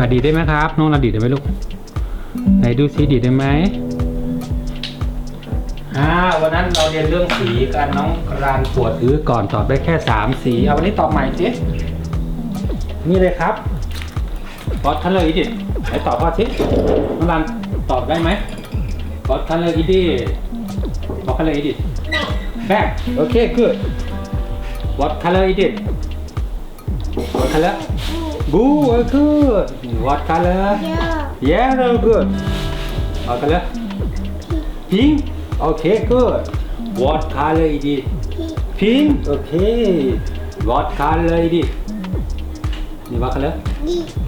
อะดีได้ไหมครับน้องเราดีได้ไหมลูกไหนดูซิดีได้ไหมอ่าวันนั้นเราเรียนเรื่องสีกันน้องรานปวดอื้อก่อนตอบได้แค่สามสีเอาวันนี้ตอบใหม่สินี่เลยครับบอสคัลเลอร์อีดิไหนตอบพ่อสิน้องรานตอบได้ไหมบอสคัลเลอร์อีดิบอสคัลเลอร์อีดิ back okay good what color is it what color blue uh, good what color yellow good what color pink okay good what color is it pink okay what color is it นี่ what color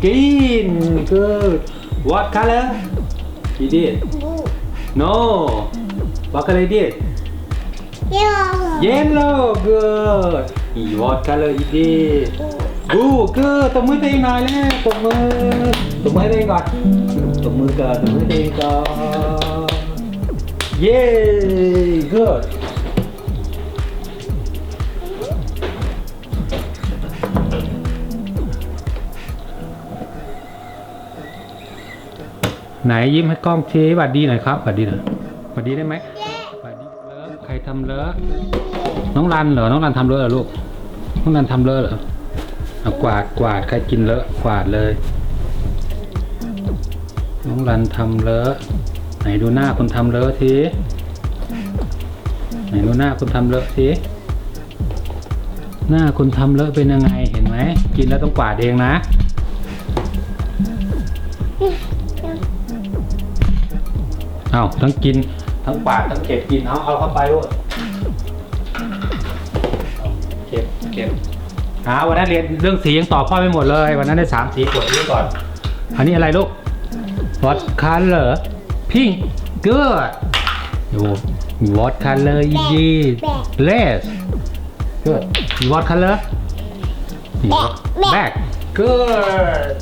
green good what color is it no what color is it Yellow good อีวอต กันเลยอีดีบูคือตบมือตัวเองหน่อยแล้วตบมือตบมือให้ตัวเองก่อนตบมือก่อนตบมือตัวเองก่อนเย้ good ไหนยิ้มให้กล้องชี้หวัดดีหน่อยครับหวัดดีหน่อยหวัดดีได้ไหมหวัดดีเลอะใครทำเลอะน้องรันเหรอ น้องรันทำเลอะเหรอลูก น้องรันทำเลอะเหรอ เอากวาดกวาดใครกินเลอะกวาดเลย น้องรันทำเลอะไหนดูหน้าคนทำเลอะทีไหนดูหน้าคนทำเลอะทีหน้าคนทำเลอะเป็นยังไงเห็นไหมกินแล้วต้องกวาดเองนะเอาทั้งกินทั้งปาดทั้งเก็บกินเอาเอาเข้าไปด้วยเก็บเก็บ อ่าวันนั้นเรียนเรื่องสียังตอบพ่อไม่หมดเลย วันนั้นได้สามสีกดเรื่องก่อน อันนี้อะไรลูก what color pink good ดู what color is red good what color black good